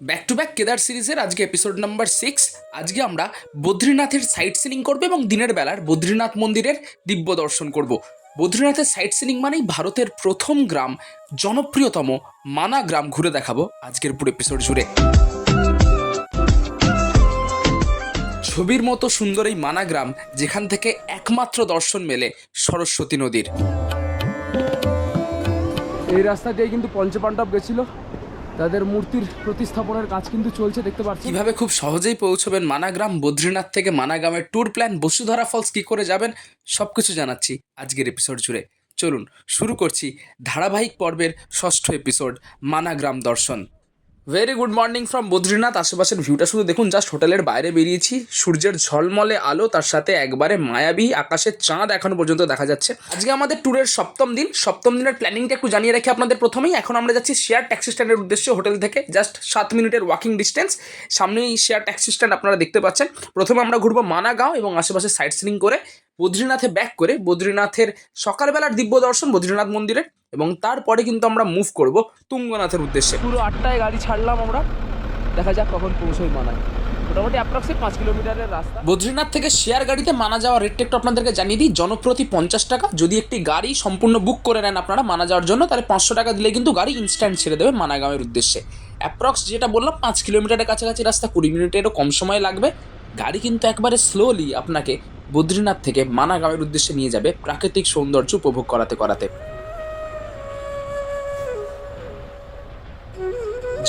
Back to back Kedar সিরিজের আজকে episode number six আজকে আমরা বদ্রীনাথের সাইট সিনিং করব এবং দিনের বেলার বদ্রীনাথ মন্দিরের দিব্য দর্শন করব। বদ্রীনাথের সাইট সিনিং মানেই ভারতের প্রথম গ্রাম, জনপ্রিয়তম মানা গ্রাম ঘুরে দেখাবো আজকের পুরো এপিসোড জুড়ে। ছবির মতো সুন্দর এই মানা গ্রাম, যেখান থেকে একমাত্র দর্শন মেলে সরস্বতী নদীর। এই রাস্তা দিয়ে কিন্তু পঞ্চপাণ্ডব গেছিল। তাদের মূর্তির প্রতিস্থাপনের কাজ কিন্তু চলছে, দেখতে পাচ্ছি কীভাবে খুব সহজেই পৌঁছবেন মানাগ্রাম, বদ্রীনাথ থেকে মানাগ্রামের ট্যুর প্ল্যান, বসুধরা ফলস কি করে যাবেন সব কিছু জানাচ্ছি আজকের এপিসোড জুড়ে। চলুন, শুরু করছি ধারাবাহিক পর্বের ষষ্ঠ এপিসোড মানাগ্রাম দর্শন। Very good morning from Badrinath. আশেপাশের ভিউটা শুধু দেখুন জাস্ট হোটেলের বাইরে বেরিয়েছি। সূর্যের ঝলমলে আলো, তার সাথে একবারে মায়াবী আকাশের চাঁদ এখনও পর্যন্ত দেখা যাচ্ছে। আজকে আমাদের ট্যুরের সপ্তম দিন। সপ্তম দিনের প্ল্যানিংটা একটু জানিয়ে রাখি আপনাদের প্রথমেই। এখন আমরা যাচ্ছি শেয়ার ট্যাক্সি স্ট্যান্ডের উদ্দেশ্যে হোটেল থেকে। জাস্ট সাত মিনিটের ওয়াকিং ডিস্টেন্স সামনেই শেয়ার ট্যাক্সি স্ট্যান্ড আপনারা দেখতে পাচ্ছেন। প্রথমে আমরা ঘুরবো মানাগাঁও এবং আশেপাশে সাইট সিনিং করে। বদ্রীনাথে ব্যাক করে বদ্রীনাথের সকালবেলার দিব্য দর্শন বদ্রীনাথ মন্দিরের এবং তারপরে কিন্তু আমরা মুভ করব তুঙ্গনাথের উদ্দেশ্যে। পুরো আটটায় গাড়ি ছাড়লাম আমরা। দেখা যাক কখন পৌঁছই মানায়। মোটামুটি অ্যাপ্রক্সিমেট পাঁচ কিলোমিটারের রাস্তা। বদ্রীনাথ থেকে শেয়ার গাড়িতে মানা যাওয়ার রেটটা একটু আপনাদেরকে জানিয়ে দিই। জনপ্রতি পঞ্চাশ টাকা। যদি একটি গাড়ি সম্পূর্ণ বুক করে নেন আপনারা মানা যাওয়ার জন্য তাহলে পাঁচশো টাকা দিলে কিন্তু গাড়ি ইনস্ট্যান্ট ছেড়ে দেবে মানাগাঁওয়ের উদ্দেশ্যে। অ্যাপ্রক্স যেটা বললাম পাঁচ কিলোমিটারের কাছাকাছি রাস্তা কুড়ি মিনিটেরও কম সময় লাগবে। গাড়ি কিন্তু একবারে স্লোলি আপনাকে বদ্রীনাথ থেকে মানাগাঁওয়ের উদ্দেশ্যে নিয়ে যাবে প্রাকৃতিক সৌন্দর্য উপভোগ করাতে করাতে।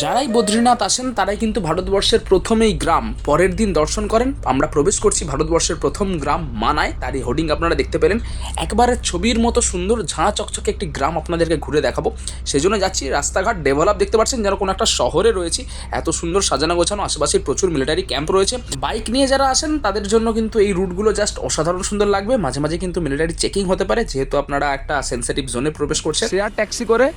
যারাই বদ্রীনাথ আসেন, তারাই কিন্তু ভারতবর্ষের প্রথমেই গ্রাম। পরের দিন দর্শন করেন, আমরা প্রবেশ করছি ভারতবর্ষের প্রথম গ্রাম মানায়। তারই হোর্ডিং আপনারা দেখতে পেলেন। একবারে ছবির মতো সুন্দর, ঝাঁ চকচকে একটি গ্রাম আপনাদেরকে ঘুরে দেখাবো। সেই জন্য যাচ্ছি, রাস্তাঘাট ডেভেলপ দেখতে পাচ্ছেন, যেন কোনো একটা শহরে রয়েছি। এত সুন্দর সাজানো গোছানো, আশেপাশে প্রচুর মিলিটারি ক্যাম্প রয়েছে। বাইক নিয়ে যারা আসেন, তাদের জন্য কিন্তু এই রুটগুলো জাস্ট অসাধারণ সুন্দর লাগবে। মাঝে মাঝে কিন্তু মিলিটারি চেকিং হতে পারে, যেহেতু আপনারা একটা সেন্সিটিভ জোনে প্রবেশ করছেন। শেয়ার ট্যাক্সি করে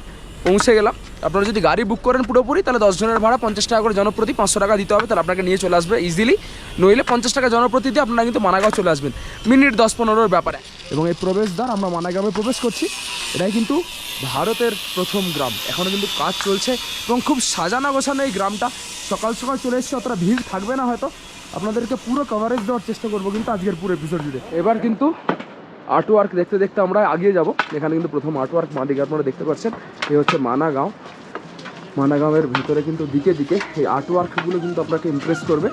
পৌঁছে গেলাম। আপনারা যদি গাড়ি বুক করেন পুরোপুরি, তাহলে দশ জনের ভাড়া পঞ্চাশ টাকা করে জনপ্রতি পাঁচশো টাকা দিতে হবে, তাহলে আপনাকে নিয়ে চলে আসবে ইজিলি নইলে পঞ্চাশ টাকা জনপ্রতি দিয়ে আপনারা কিন্তু মানাগাঁও চলে আসবেন। মিনিট দশ পনেরোর ব্যাপারে। এবং এই প্রবেশদ্বার আমরা মানাগাঁওয়ে প্রবেশ করছি। এটাই কিন্তু ভারতের প্রথম গ্রাম। এখনও কিন্তু কাজ চলছে এবং খুব সাজানো গোছানো এই গ্রামটা। সকাল সকাল চলে এসছে, অতটা ভিড় থাকবে না হয়তো। আপনাদেরকে পুরো কভারেজ দেওয়ার চেষ্টা করব কিন্তু আজকের পুরো এপিসোড জুড়ে। এবার কিন্তু আর্ট ওয়ার্ক দেখতে দেখতে আমরা আগিয়ে যাব। এখানে কিন্তু প্রথম আর্ট ওয়ার্ক মা দিকে আপনারা দেখতে পাচ্ছেন। এই হচ্ছে মানাগাঁও। মানাগাঁওয়ের ভিতরে কিন্তু দিকে দিকে এই আর্ট ওয়ার্কগুলো কিন্তু আপনাকে ইমপ্রেস করবে।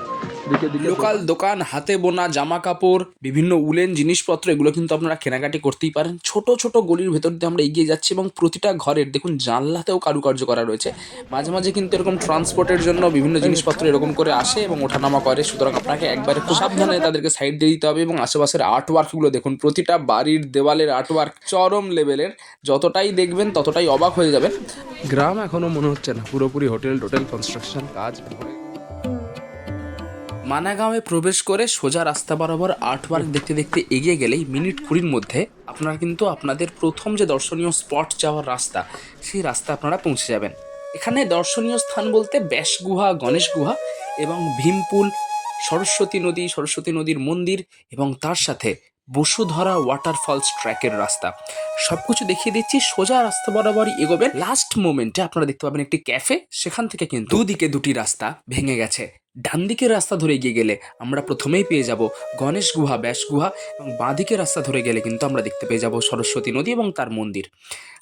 লোকাল দোকান হাতে বোনা জামা কাপড় বিভিন্ন উলেন জিনিসপত্র এগুলো কিন্তু আপনারা কেনাকাটি করতেই পারেন। ছোট ছোট গলির ভেতর দিয়ে আমরা এগিয়ে যাচ্ছি এবং প্রতিটা ঘরের দেখুন জানলাতেও কারুকার্য করা রয়েছে। মাঝে মাঝে কিন্তু এরকম ট্রান্সপোর্টের জন্য বিভিন্ন জিনিসপত্র এরকম করে আসে এবং ওঠানামা করে। সুতরাং আপনাকে একবারে খুব সাবধানে তাদেরকে সাইড দিয়ে দিতে হবে এবং আশেপাশের আর্ট ওয়ার্কগুলো দেখুন। প্রতিটা বাড়ির দেওয়ালের আর্ট ওয়ার্ক চরম লেভেলের যতটাই দেখবেন ততটাই অবাক হয়ে যাবেন। গ্রাম এখনও মনে হচ্ছে না পুরোপুরি হোটেল টোটেল কনস্ট্রাকশন কাজ। মানাগাঁওয়ে প্রবেশ করে সোজা রাস্তা বরাবর আর্ট ওয়ার্ক দেখতে দেখতে এগিয়ে গেলেই মিনিট কুড়ির মধ্যে আপনারা কিন্তু আপনাদের প্রথম যে দর্শনীয় স্পট যাওয়ার রাস্তা, সেই রাস্তা আপনারা পৌঁছে যাবেন। এখানে দর্শনীয় স্থান বলতে ব্যাস গুহা গণেশ গুহা এবং ভীমপুল, সরস্বতী নদী, সরস্বতী নদীর মন্দির এবং তার সাথে বসুধরা ওয়াটারফলস ট্র্যাকের রাস্তা। সব কিছু দেখিয়ে দিচ্ছি, সোজা রাস্তা বরাবরই এগোবেন। লাস্ট মোমেন্টে আপনারা দেখতে পাবেন একটি ক্যাফে সেখান থেকে কিন্তু দুদিকে দুটি রাস্তা ভেঙে গেছে। ডান দিকের রাস্তা ধরে এগিয়ে গেলে আমরা প্রথমেই পেয়ে যাব গণেশ গুহা, ব্যাস গুহা এবং বাঁ দিকের রাস্তা ধরে গেলে কিন্তু আমরা দেখতে পেয়ে যাব সরস্বতী নদী এবং তার মন্দির।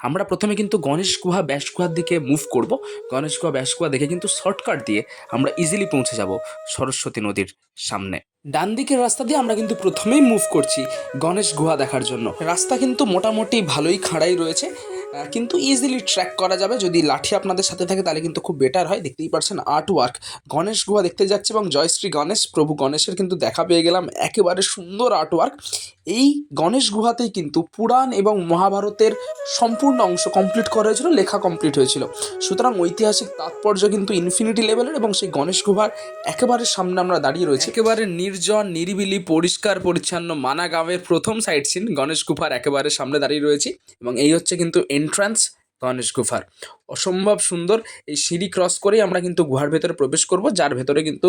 আমরা প্রথমে কিন্তু গণেশ গুহা, ব্যাস গুহার দিকে মুভ করব। গণেশ গুহা, ব্যাস গুহা দেখে কিন্তু শর্টকাট দিয়ে আমরা ইজিলি পৌঁছে যাব সরস্বতী নদীর সামনে। ডান দিকের রাস্তা দিয়ে আমরা কিন্তু প্রথমেই মুভ করছি গণেশ গুহা দেখার জন্য। রাস্তা কিন্তু মোটামুটি ভালোই খাড়াই রয়েছে। কিন্তু ইজিলি ট্র্যাক করা যাবে। যদি লাঠি আপনাদের সাথে থাকে, তাহলে কিন্তু খুব বেটার হয়। দেখতেই পারছেন আর্ট ওয়ার্ক গণেশ গুহা দেখতে যাচ্ছে এবং জয়শ্রী গণেশ, প্রভু গণেশের কিন্তু দেখা পেয়ে গেলাম। একেবারে সুন্দর আর্ট ওয়ার্ক এই গণেশ গুহাতেই কিন্তু পুরাণ এবং মহাভারতের সম্পূর্ণ অংশ কমপ্লিট করা হয়েছিল, লেখা কমপ্লিট হয়েছিল। সুতরাং ঐতিহাসিক তাৎপর্য কিন্তু ইনফিনিটি লেভেলের এবং সেই গণেশ গুহার একেবারে সামনে আমরা দাঁড়িয়ে রয়েছি। একেবারে নির্জন, নিরিবিলি, পরিষ্কার, পরিচ্ছন্ন মানা গ্রামের প্রথম সাইট সিন গণেশ গুহার একেবারে সামনে দাঁড়িয়ে রয়েছি। এবং এই হচ্ছে কিন্তু এন্ট্রান্স গণেশ গুফার অসম্ভব সুন্দর। এই সিঁড়ি ক্রস করেই আমরা কিন্তু গুহার ভেতরে প্রবেশ করব যার ভেতরে কিন্তু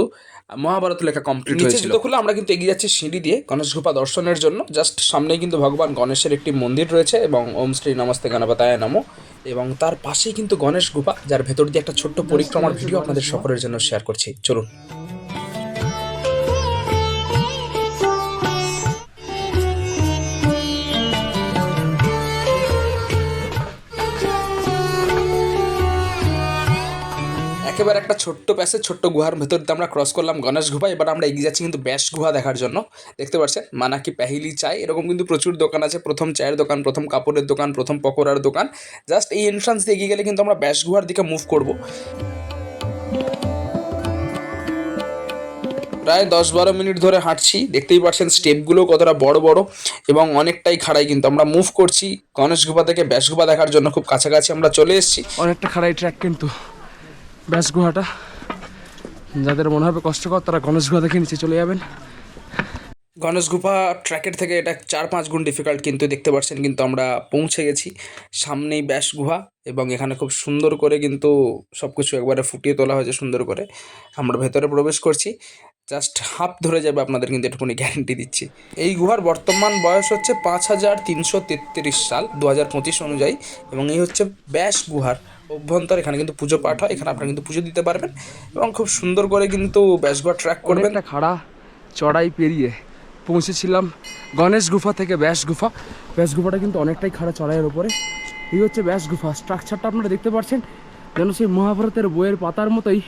মহাভারত লেখা কমপ্লিট হয়েছিল। খুলে আমরা কিন্তু এগিয়ে যাচ্ছি সিঁড়ি দিয়ে গণেশ গুফা দর্শনের জন্য। জাস্ট সামনেই কিন্তু ভগবান গণেশের একটি মন্দির রয়েছে এবং ওম শ্রী নমস্তে গণপতায় নমো। এবং তার পাশেই কিন্তু গণেশ গুফা যার ভেতর দিয়ে একটা ছোট্ট পরিক্রমার ভিডিও আপনাদের সকলের জন্য শেয়ার করছি। চলুন। একেবারে একটা ছোট্ট প্যাসেজ, ছোট্ট গুহার ভেতর দিয়ে আমরা ক্রস করলাম গণেশ গুহা। এবার আমরা এগিয়ে যাচ্ছি কিন্তু ব্যাস গুহা দেখার জন্য। দেখতে পাচ্ছেন, মানাকি পেহিলি চাই। এরকম কিন্তু প্রচুর দোকান আছে। প্রথম চায়ের দোকান, প্রথম কাপড়ের দোকান, প্রথম পকোড়ার দোকান। জাস্ট এই এন্ট্রান্স দিয়ে এগিয়ে গেলে কিন্তু আমরা ব্যাস গুহার দিকে মুভ করব। প্রায় দশ বারো মিনিট ধরে হাঁটছি। দেখতেই পাচ্ছেন স্টেপগুলো কতটা বড় বড় এবং অনেকটাই খাড়াই কিন্তু আমরা মুভ করছি। গণেশ গুহা থেকে ব্যাস গুহা দেখার জন্য খুব কাছাকাছি আমরা চলে এসেছি। অনেকটা খাড়াই ট্র্যাক কিন্তু। ব্যাস গুহাটা। যাদের মনে হবে কষ্টকর তারা গণেশ গুহা দেখে নিচে চলে যাবেন। গণেশ গুফা ট্র্যাকের থেকে এটা চার পাঁচ গুণ ডিফিকাল্ট কিন্তু দেখতে পাচ্ছেন, কিন্তু আমরা পৌঁছে গেছি সামনেই ব্যাস গুহা এবং এখানে খুব সুন্দর করে কিন্তু সব কিছু একবারে ফুটিয়ে তোলা হয়েছে সুন্দর করে। আমরা ভেতরে প্রবেশ করছি জাস্ট হাফ ধরে যাবে আপনাদের কিন্তু এটুকুনি গ্যারেন্টি দিচ্ছি। এই গুহার বর্তমান বয়স হচ্ছে পাঁচ হাজার তিনশো তেত্রিশ সাল, দু হাজার পঁচিশ অনুযায়ী এবং এই হচ্ছে ব্যাস গুহার অভ্যন্তর, এখানে কিন্তু পুজো পাঠ হয়, এখানে আপনারা কিন্তু পুজো দিতে পারবেন এবং খুব সুন্দর করে কিন্তু ব্যাসগড় ট্র্যাক করবেন। খাড়া, চড়াই পেরিয়ে পৌঁছেছিলাম গণেশ গুফা থেকে ব্যাস গুফা। ব্যাস গুফাটা কিন্তু অনেকটাই খাড়া চড়াইয়ের উপরে। এই হচ্ছে ব্যাস গুফা। স্ট্রাকচারটা আপনারা দেখতে পাচ্ছেন, যেন সেই মহাভারতের বইয়ের পাতার মতোই।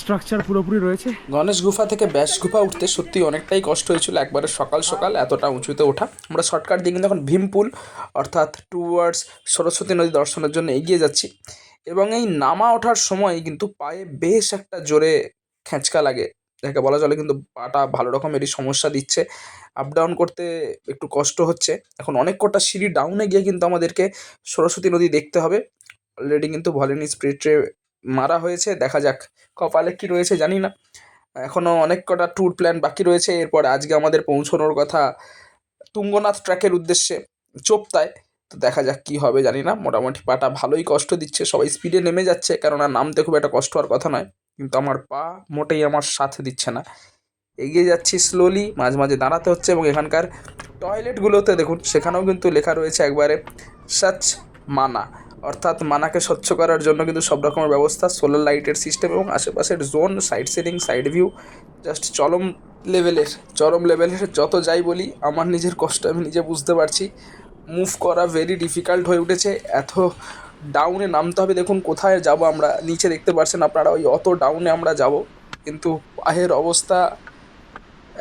স্ট্রাকচার পুরোপুরি রয়েছে। গণেশ গুফা থেকে ব্যাস গুফা উঠতে সত্যি অনেকটাই কষ্ট হয়েছিল একবারে সকাল সকাল, এতটা উঁচুতে ওঠা। আমরা শর্টকাট দিয়ে কিন্তু এখন ভীমপুল অর্থাৎ টুয়ার্ডস সরস্বতী নদী দর্শনের জন্য এগিয়ে যাচ্ছি। এবং এই নামা ওঠার সময় কিন্তু পায়ে বেশ একটা জোরে খেঁচকা লাগে। যাকে বলা চলে কিন্তু পাটা ভালো রকমেরই সমস্যা দিচ্ছে। আপ ডাউন করতে একটু কষ্ট হচ্ছে। এখন অনেক কটা সিঁড়ি ডাউনে গিয়ে কিন্তু আমাদেরকে সরস্বতী নদী দেখতে হবে। অলরেডি কিন্তু ভলেনি স্প্রে ট্রে মারা হয়েছে, দেখা যাক কপালে কি রয়েছে, জানি না। এখনও অনেক কটা ট্যুর প্ল্যান বাকি রয়েছে, এরপর আজকে আমাদের পৌঁছানোর কথা তুঙ্গনাথ ট্র্যাকের উদ্দেশ্যে চোপতায়। তো দেখা যাক কি হবে, জানি না। মোটামুটি পাটা ভালোই কষ্ট দিচ্ছে, সবাই স্পিডে নেমে যাচ্ছে, কেননা নামতে খুব একটা কষ্ট হওয়ার কথা নয়। কিন্তু আমার পা মোটেই আমার সাথে দিচ্ছে না। এগিয়ে যাচ্ছি স্লোলি মাঝে মাঝে দাঁড়াতে হচ্ছে এবং এখানকার টয়লেটগুলোতে দেখুন, সেখানেও কিন্তু লেখা রয়েছে একবারে, সাচ মানা। অর্থাৎ মানাকে স্বচ্ছ করার জন্য কিন্তু সব রকমের ব্যবস্থা সোলার লাইটের সিস্টেম এবং আশেপাশের zone side ceiling side view just চরম লেভেলের চরম লেভেলের যত যাই বলি, আমার নিজের কষ্ট আমি নিজে বুঝতে পারছি। মুভ করা ভেরি ডিফিকাল্ট হয়ে উঠেছে, এত ডাউনে নামতে হবে। দেখুন, কোথায় যাব আমরা? নিচে দেখতে পাচ্ছেন আপনারা, ওই অত ডাউনে আমরা যাব, কিন্তু পায়ের অবস্থা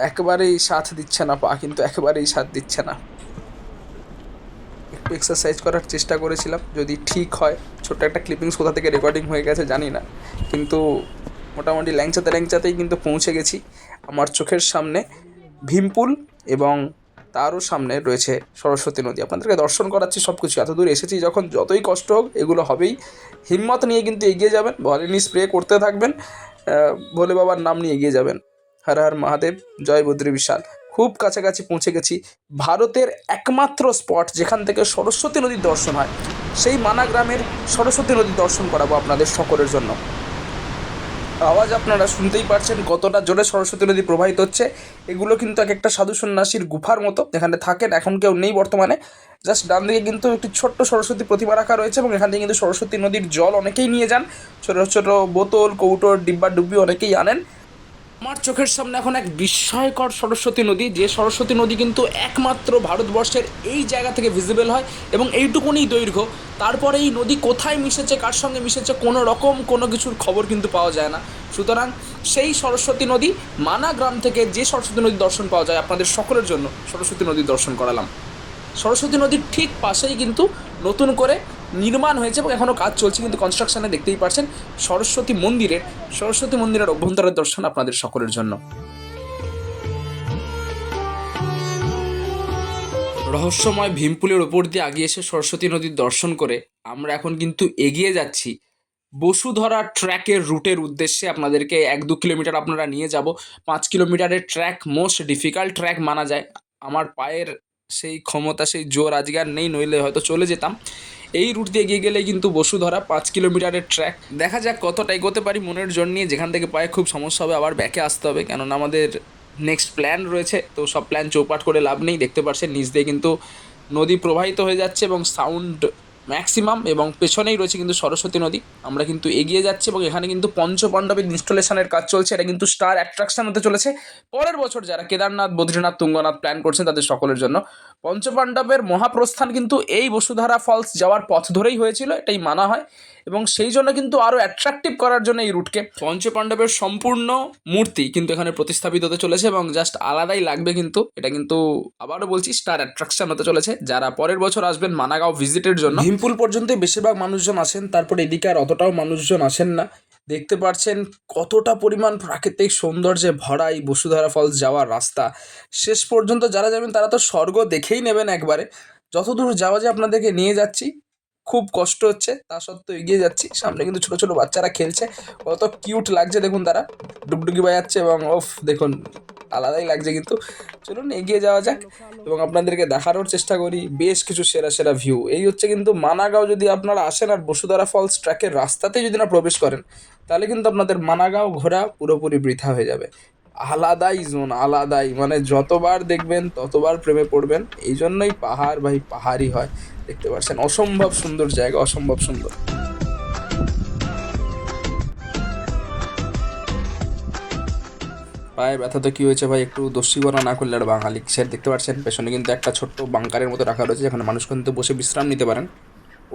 একেবারেই সাথ দিচ্ছে না, পা কিন্তু একেবারেই সাথ দিচ্ছে না। এক্সারসাইজ করার চেষ্টা করেছিলাম। যদি ঠিক হয়, ছোট্ট একটা ক্লিপিংস কোথা থেকে রেকর্ডিং হয়ে গেছে জানি না। কিন্তু মোটামুটি ল্যাংচাতে ল্যাংচাতেই কিন্তু পৌঁছে গেছি। আমার চোখের সামনে ভীমপুল এবং তারও সামনে রয়েছে সরস্বতী নদী। আপনাদেরকে দর্শন করাচ্ছি সব কিছু এত দূর এসেছি যখন যতই কষ্ট হোক, এগুলো হবেই। হিম্মত নিয়ে কিন্তু এগিয়ে যাবেন, ভলিনি স্প্রে করতে থাকবেন ভোলে বাবার নাম নিয়ে এগিয়ে যাবেন। হর হর মহাদেব, জয় বদ্রী বিশাল। খুব কাছাকাছি পৌঁছে গেছি। ভারতের একমাত্র স্পট যেখান থেকে সরস্বতী নদীর দর্শন হয়, সেই মানা গ্রামের সরস্বতী নদীর দর্শন করাবো আপনাদের সকলের জন্য। আওয়াজ আপনারা শুনতেই পারছেন কতটা জোরে সরস্বতী নদী প্রবাহিত হচ্ছে। এগুলো কিন্তু এক একটা সাধু সন্ন্যাসীর গুফার মতো, যেখানে থাকেন এখন কেউ নেই বর্তমানে। জাস্ট ডান দিকে কিন্তু একটি ছোট্ট সরস্বতী প্রতিমা রাখা রয়েছে এবং এখান থেকে কিন্তু সরস্বতী নদীর জল অনেকেই নিয়ে যান। ছোটো ছোটো বোতল, কৌটোর ডিব্বা ডুব্বি অনেকেই আনেন। আমার চোখের সামনে এখন এক বিস্ময়কর সরস্বতী নদী, যে সরস্বতী নদী কিন্তু একমাত্র ভারতবর্ষের এই জায়গা থেকে ভিজিবল হয় এবং এইটুকুনি দৈর্ঘ্য। তারপরে এই নদী কোথায় মিশেছে, কার সঙ্গে মিশেছে, কোনো রকম কোনো কিছুর খবর কিন্তু পাওয়া যায় না। সুতরাং সেই সরস্বতী নদী মানা গ্রাম থেকে যে সরস্বতী নদীর দর্শন পাওয়া যায় আপনাদের সকলের জন্য সরস্বতী নদীর দর্শন করালাম। সরস্বতী নদীর ঠিক পাশেই কিন্তু নতুন করে নির্মাণ হয়েছে এবং এখনও কাজ চলছে, কিন্তু কনস্ট্রাকশনে দেখতেই পাচ্ছেন সরস্বতী মন্দিরের সরস্বতী মন্দিরের অভ্যন্তরের দর্শন আপনাদের সকলের জন্য। রহস্যময় ভীমপুলের ওপর দিয়ে আগিয়ে এসে সরস্বতী নদীর দর্শন করে আমরা এখন কিন্তু এগিয়ে যাচ্ছি। বসুধরা ট্র্যাকের রুটের উদ্দেশ্যে আপনাদেরকে এক দু কিলোমিটার আপনারা নিয়ে যাব। পাঁচ কিলোমিটারের ট্র্যাক মোস্ট ডিফিকাল্ট ট্র্যাক মানা যায়। আমার পায়ের সেই ক্ষমতা, সেই জোর আজকে আর নেই, নইলে হয়তো চলে যেতাম। এই রুট দিয়ে এগিয়ে গেলে কিন্তু বসুধরা পাঁচ কিলোমিটারের ট্র্যাক দেখা যাক কতটা এগোতে পারি মনের জন্য নিয়ে। যেখান থেকে পায়ে খুব সমস্যা হবে, আবার ব্যাকে আসতে হবে। কেননা আমাদের নেক্সট প্ল্যান রয়েছে। তো সব প্ল্যান চৌপাট করে লাভ নেই। দেখতে পাচ্ছেন নিচ দিয়ে কিন্তু নদী প্রবাহিত হয়ে যাচ্ছে এবং সাউন্ড ম্যাক্সিমাম এবং পেছনেই রয়েছে কিন্তু সরস্বতী নদী। আমরা কিন্তু এগিয়ে যাচ্ছি এবং এখানে কিন্তু পঞ্চপাণ্ডবের ইনস্টলেশনের কাজ চলছে। এটা কিন্তু স্টার অ্যাট্রাকশন হতে চলেছে। পরের বছর যারা কেদারনাথ, বদ্রীনাথ, তুঙ্গনাথ প্ল্যান করছেন তাদের সকলের জন্য। পঞ্চপাণ্ডবের মহাপ্রস্থান কিন্তু এই বসুধারা ফলস যাওয়ার পথ ধরেই হয়েছিল, এটাই মানা হয়। এবং সেই জন্য কিন্তু আরও অ্যাট্রাকটিভ করার জন্য এই রুটকে পঞ্চপাণ্ডবের সম্পূর্ণ মূর্তি কিন্তু এখানে প্রতিস্থাপিত হতে চলেছে এবং জাস্ট আলাদাই লাগবে কিন্তু, এটা কিন্তু আবারও বলছি স্টার অ্যাট্রাকশন হতে চলেছে। যারা পরের বছর আসবেন মানাগাঁও ভিজিটের জন্য। ভীমপুল পর্যন্ত বেশিরভাগ মানুষজন আসেন, তারপর এদিকে আর অতটাও মানুষজন আসেন না। দেখতে পাচ্ছেন কতটা পরিমাণ প্রাকৃতিক সৌন্দর্যে ভরা এই বসুধারা ফলস যাওয়ার রাস্তা। শেষ পর্যন্ত যারা যাবেন তারা তো স্বর্গ দেখেই নেবেন একবারে। যতদূর যাওয়া যায় আপনাদেরকে নিয়ে যাচ্ছি। খুব কষ্ট হচ্ছে, তা সত্ত্বেও এগিয়ে যাচ্ছি। সামনে কিন্তু ছোট ছোট বাচ্চারা খেলছে। কত কিউট লাগছে দেখুন তারা। ডুবডুকি বাজাচ্ছে এবং ওফ দেখুন। আলাদাই লাগছে, কিন্তু চলুন এগিয়ে যাওয়া যাক এবং আপনাদেরকে দেখানোর চেষ্টা করি বেশ কিছু সেরা সেরা ভিউ এই হচ্ছে কিন্তু মানাগাঁও, যদি আপনারা আসেন আর বসুধারা ফলস ট্র্যাকের রাস্তাতে যদি না প্রবেশ করেন, তাহলে কিন্তু আপনাদের মানাগাঁও ঘোরা পুরোপুরি বৃথা হয়ে যাবে। আলাদাই জোন আলাদাই মানে যতবার দেখবেন ততবার প্রেমে পড়বেন। এই জন্যই পাহাড় ভাই, পাহাড়ই হয়। দেখতে পাচ্ছেন, অসম্ভব সুন্দর জায়গা, অসম্ভব সুন্দর। পায়ে ব্যথা তো কী হয়েছে ভাই? একটু দস্যিগণা না করলে আর বাঙালি স্যার দেখতে পাচ্ছেন? পেছনে কিন্তু একটা ছোট্ট বাংকারের মতো রাখা রয়েছে, যেখানে মানুষ কিন্তু বসে বিশ্রাম নিতে পারেন।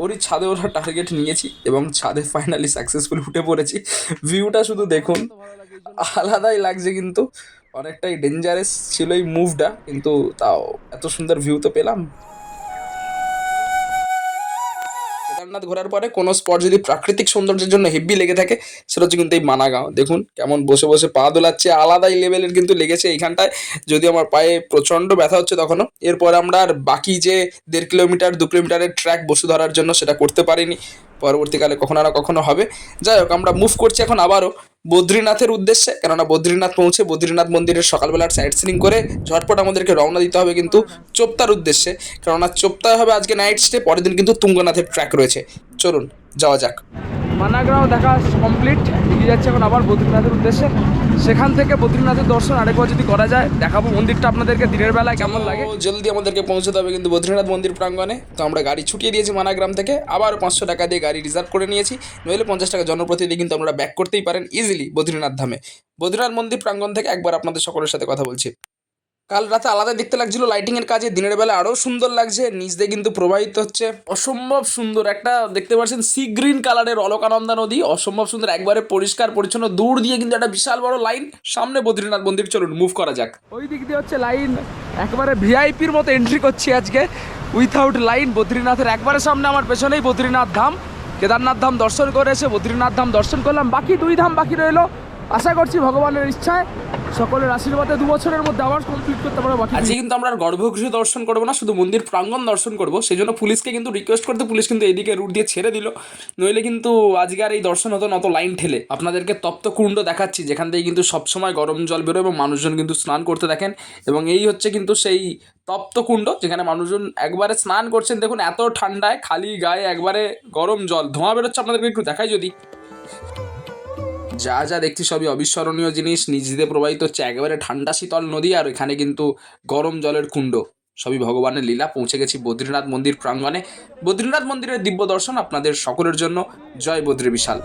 ওরই ছাদে ওরা টার্গেট নিয়েছি এবং ছাদে ফাইনালি সাকসেসফুল উঠে পড়েছি। ভিউটা শুধু দেখুন। আলাদাই লাগছে কিন্তু। অনেকটাই ডেঞ্জারাস ছিল এই মুভটা কিন্তু তাও এত সুন্দর ভিউ তো পেলাম। কেদারনাথ ঘোরার পরে কোনো স্পট যদি প্রাকৃতিক সৌন্দর্যের জন্য হেভি লেগে থাকে, সেটা হচ্ছে কিন্তু এই মানাগাঁও। দেখুন কেমন বসে বসে পা দোলাচ্ছে, আলাদাই লেভেলের কিন্তু লেগেছে এইখানটায়। যদি আমার পায়ে প্রচণ্ড ব্যথা হচ্ছে তখনও, এরপর আমরা আর বাকি যে দেড় কিলোমিটার, দু কিলোমিটারের ট্র্যাক বসে ধরার জন্য সেটা করতে পারিনি। পরবর্তীকালে কখনো না কখনো হবে। যাই হোক, আমরা মুভ করছি এখন আবারও। বদ্রীনাথের উদ্দেশ্যে, কেননা বদ্রীনাথ পৌঁছে বদ্রীনাথ মন্দিরের সকালবেলার সাইড সিনিং করে ঝটপট আমাদেরকে রওনা দিতে হবে কিন্তু চোপতার উদ্দেশ্যে, কেননা চোপতায় হবে আজকে নাইট স্টে পরের দিন কিন্তু তুঙ্গনাথের ট্র্যাক রয়েছে। চলুন, যাওয়া যাক। মানাগ্রাও দেখা কমপ্লিট এগিয়ে যাচ্ছে এখন আবার বদ্রীনাথের উদ্দেশ্যে। সেখান থেকে বদ্রীনাথের দর্শন আরেকবার যদি করা যায়, দেখাবো মন্দিরটা আপনাদেরকে দিনের বেলায় কেমন লাগে। জলদি আমাদেরকে পৌঁছতে হবে কিন্তু বদ্রীনাথ মন্দির প্রাঙ্গণে। তো আমরা গাড়ি ছুটিয়ে দিয়েছি মানাগ্রাম থেকে। আবার পাঁচশো টাকা দিয়ে গাড়ি রিজার্ভ করে নিয়েছি। নইলে পঞ্চাশ টাকা জনপ্রতি দিয়ে কিন্তু আমরা ব্যাক করতেই পারেন ইজিলি বদ্রীনাথ ধামে। বদ্রীনাথ মন্দির প্রাঙ্গণ থেকে একবার আপনাদের সকলের সাথে কথা বলছি। কাল রাতে আলাদা দেখতে লাগছিল লাইটিং এর কাজে। দিনের বেলা আরও সুন্দর লাগছে, নিচ দিয়ে কিন্তু প্রবাহিত হচ্ছে। অসম্ভব সুন্দর একটা, দেখতে পাচ্ছেন সি গ্রিন কালারের অলকানন্দা নদী। অসম্ভব সুন্দর, একবারে পরিষ্কার, পরিচ্ছন্ন, দূর দিয়ে কিন্তু একটা বিশাল বড় লাইন সামনে বদ্রীনাথ মন্দির, চলুন মুভ করা যাক। ওই দিক দিয়ে হচ্ছে লাইন একবারে ভিআইপির মতো এন্ট্রি করছি আজকে। উইথাউট লাইন বদ্রীনাথের একবারে সামনে আমার পেছনেই বদ্রীনাথ ধাম। কেদারনাথ ধাম দর্শন করে এসে বদ্রীনাথ ধাম দর্শন করলাম। বাকি দুই ধাম বাকি রইল। আশা করছি ভগবানের ইচ্ছায়। সকলের আশীর্বাদে দু বছরের মধ্যে আবার কমপ্লিট করতে পারব বাকি আজকে কিন্তু আমরা গর্ভগৃহ দর্শন করব না শুধু মন্দির প্রাঙ্গণ দর্শন করব। সেই জন্য পুলিশকে কিন্তু রিকোয়েস্ট করতে পুলিশ কিন্তু এদিকে রুট দিয়ে ছেড়ে দিল। নইলে কিন্তু আজকে আর এই দর্শন হতো নত লাইন ঠেলে। আপনাদেরকে তপ্ত কুণ্ড দেখাচ্ছি যেখান থেকে কিন্তু সবসময় গরম জল বেরোয় এবং মানুষজন কিন্তু স্নান করতে দেখেন। এবং এই হচ্ছে কিন্তু সেই তপ্ত কুণ্ড যেখানে মানুষজন একবারে স্নান করছেন। দেখুন এত ঠান্ডায় খালি গায়ে একবারে গরম জল। ধোঁয়া বেরোচ্ছে আপনাদেরকে একটু দেখাই যদি। যা যা দেখছি সবই অবিস্মরণীয় জিনিস। নিজেদের প্রবাহিত হচ্ছে একেবারে ঠান্ডা শীতল নদী আর এখানে কিন্তু গরম জলের কুণ্ড। সবই ভগবানের লীলা। পৌঁছে গেছি বদ্রীনাথ মন্দির প্রাঙ্গণে। বদ্রীনাথ মন্দিরের দিব্য দর্শন আপনাদের সকলের জন্য। জয় বদ্রী বিশাল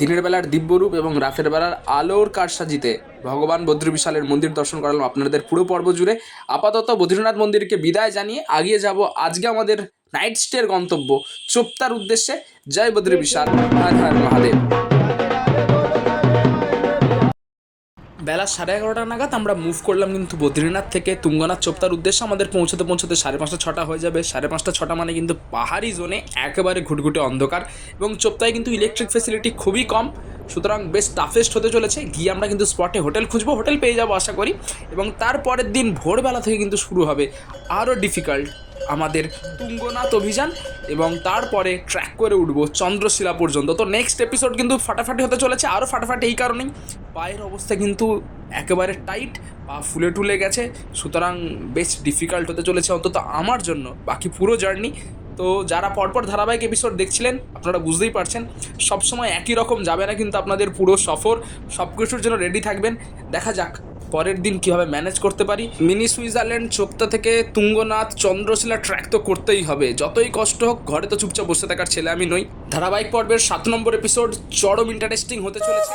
দিনের বেলার দিব্যরূপ এবং রাতের বেলার আলোর কারসাজিতে ভগবান বদ্রী বিশালের মন্দির দর্শন করালাম আপনাদের পুরো পর্ব জুড়ে। আপাতত বদ্রীনাথ মন্দিরকে বিদায় জানিয়ে আগিয়ে যাব আজকে আমাদের নাইট স্টের গন্তব্য চোপ্তার উদ্দেশ্যে। জয় বদ্রী বিশাল। হর হর মহাদেব। বেলা সাড়ে এগারোটা নাগাদ আমরা মুভ করলাম কিন্তু বদ্রীনাথ থেকে তুঙ্গনাথ চোপ্তার উদ্দেশ্যে আমাদের পৌঁছতে পৌঁছতে সাড়ে পাঁচটা, ছটা হয়ে যাবে। সাড়ে পাঁচটা, ছটা মানে কিন্তু পাহাড়ি জোনে একেবারে ঘুটঘুটে অন্ধকার এবং চোপ্তায় কিন্তু ইলেকট্রিক ফেসিলিটি খুবই কম। সুতরাং বেশ টাফেস্ট হতে চলেছে। গিয়ে আমরা কিন্তু স্পটে হোটেল খুঁজবো হোটেল পেয়ে যাব আশা করি। এবং তারপরের দিন ভোরবেলা থেকে কিন্তু শুরু হবে। আরও ডিফিকাল্ট আমাদের তুঙ্গনাথ অভিযান এবং তারপরে ট্র্যাক করে উঠবো চন্দ্রশিলা পর্যন্ত। তো নেক্সট এপিসোড কিন্তু ফাটাফাটি হতে চলেছে আরও ফাটাফাটি এই কারণেই। পায়ের অবস্থা কিন্তু একেবারে টাইট পা ফুলে টুলে গেছে, সুতরাং বেশ ডিফিকাল্ট হতে চলেছে অন্তত আমার জন্য, বাকি পুরো জার্নি তো যারা পরপর ধারাবাহিক এপিসোড দেখছিলেন, আপনারা বুঝতেই পারছেন, সবসময় একই রকম যাবে না কিন্তু আপনাদের পুরো সফর সব কিছুর জন্য রেডি থাকবেন। দেখা যাক পরের দিন কীভাবে ম্যানেজ করতে পারি? মিনি সুইজারল্যান্ড চোপতা থেকে তুঙ্গনাথ, চন্দ্রশিলা ট্র্যাক তো করতেই হবে। যতই কষ্ট হোক, ঘরে তো চুপচাপ বসে থাকার ছেলে আমি নই। ধারাবাহিক পর্বের সাত নম্বর এপিসোড চরম ইন্টারেস্টিং হতে চলেছে।